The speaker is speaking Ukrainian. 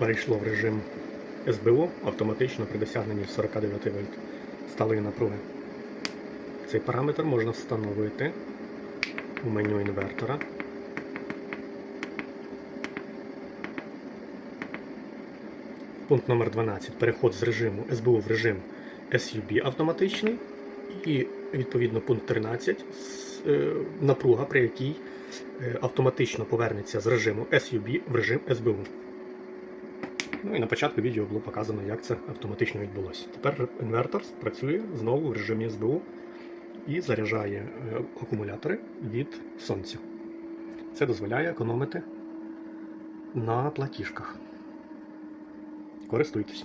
перейшло в режим СБУ автоматично при досягненні 49 вольт сталої напруги. Цей параметр можна встановити у меню інвертора. Пункт номер 12. Переход з режиму СБУ в режим SUB автоматичний. І відповідно пункт 13. е, Напруга, при якій е, автоматично повернеться з режиму SUB в режим СБУ. Ну і на початку відео було показано, як це автоматично відбулося. Тепер інвертор працює знову в режимі СБУ і заряджає е, акумулятори від сонця. Це дозволяє економити на платіжках. Користуйтесь.